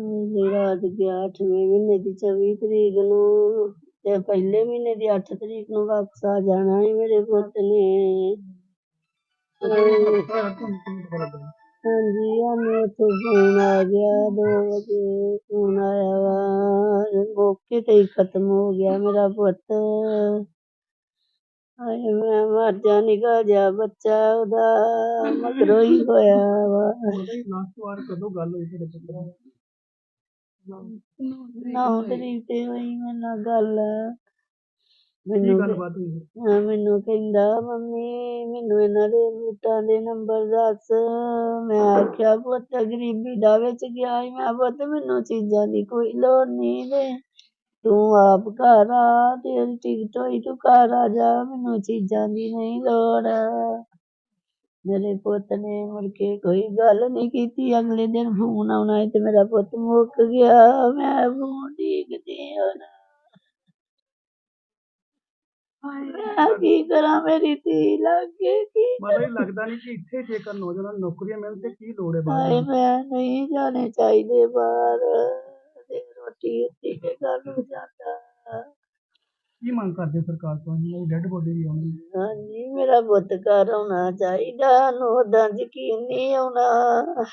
ਮੇਰੀ ਰਾਤ ਗਿਆ 8ਵੇਂ ਮਹੀਨੇ ਦੀ 24 ਤਰੀਕ ਨੂੰ ਤੇ ਪਹਿਲੇ ਮਹੀਨੇ ਦੀ 8 ਤਰੀਕ ਨੂੰ ਵਾਪਸ ਆ ਜਾਣਾ ਸੀ ਮੇਰੇ ਪੁੱਤ ਨੇ। ਹਾਂਜੀ, ਸਾਨੂੰ ਉੱਥੋਂ ਫੋਨ ਆ ਗਿਆ 2 ਵਜੇ ਫੋਨ ਆਇਆ ਵਾ, ਮੌਕੇ ਤੇ ਹੀ ਖਤਮ ਹੋ ਗਿਆ ਮੇਰਾ ਪੁੱਤ। ਹਾਏ, ਮੈਂ ਮਰ ਜਾ ਨਿਕਾ ਜਾ ਬੱਚਾ ਉਹਦਾ, ਮਗਰੋਂ ਹੀ ਹੋਇਆ ਵਾ। ਲਾਸਟ ਵਾਰ ਕਦੋਂ ਗੱਲ ਹੋਈ ਤੁਹਾਡੇ ਪੁੱਤਰ ਨੌ ਤਰੀਕ ਤੇ ਹੋਈ ਮੇਰੇ ਨਾਲ ਗੱਲ। ਕੀ ਮੈਨੂੰ ਗੱਲਬਾਤ ਹੋਈ ਫਿਰ? ਹਾਂ, ਮੈਨੂੰ ਕਹਿੰਦਾ ਮੰਮੀ ਮੈਨੂੰ ਇਹਨਾਂ ਦੇ ਬੂਟਾਂ ਦੇ ਨੰਬਰ ਦੱਸ। ਮੈਂ ਆਖਿਆ ਪੁੱਤ ਗਰੀਬੀ ਦਾ ਵਿੱਚ ਗਿਆ ਸੀ ਮੈਂ ਪੁੱਤ ਮੈਨੂੰ ਚੀਜ਼ਾਂ ਦੀ ਕੋਈ ਲੋੜ ਨਹੀਂ ਤੇ ਤੂੰ ਆਪ ਘਰ ਆ ਤੇਰੀ ਟਿਕਟ ਹੋਈ ਤੂੰ ਘਰ ਆ ਜਾ। ਮੈਨੂੰ ਚੀਜ਼ਾਂ ਦੀ ਨਹੀਂ ਲੋੜ। ਮੇਰੇ ਪੁੱਤ ਨੇ ਮੁੜ ਕੇ ਕੋਈ ਗੱਲ ਨਹੀਂ ਕੀਤੀ। ਅਗਲੇ ਦਿਨ ਫੋਨ ਆਉਣਾ ਤੇ ਮੇਰਾ ਪੁੱਤ ਮੁੱਕ ਗਿਆ। ਮੈਂ ਫੋਨ ਡੀਕਦੀ ਹੁਣ ਮੈਂ ਕੀ ਕਰਾਂ? ਮੇਰੀ ਧੀ ਲੱਗੇ ਕੀ ਮਤਲਬ ਇਹ ਲੱਗਦਾ ਨਹੀਂ ਕਿ ਇੱਥੇ ਜੇਕਰ ਨੌਜਵਾਨ ਨੂੰ ਨੌਕਰੀਆਂ ਮਿਲਣ ਤੇ ਕੀ ਲੋੜ ਹੈ ਬਾਹਰ ਹਾਏ ਦੀ? ਮੈਂ ਨਹੀਂ ਜਾਣੇ ਚਾਹੀਦੇ ਬਾਹਰ। ਤੇ ਰੋਟੀ ਉੱਤੀ ਕੇ ਘਰ ਨੂੰ ਜਾਂਦਾ ਮੰਗ ਕਰਦੇ ਸਰਕਾਰ ਤੋਂ ਇਹਨਾਂ ਦੀ ਡੈੱਡ ਬੋਡੀ ਵੀ ਆਉਣੀ ਹਾਂਜੀ, ਮੇਰਾ ਪੁੱਤ ਘਰ ਆਉਣਾ ਚਾਹੀਦਾ ਨੂੰ ਉਦਾਂ ਯਕੀਨ ਨਹੀਂ ਆਉਣਾ।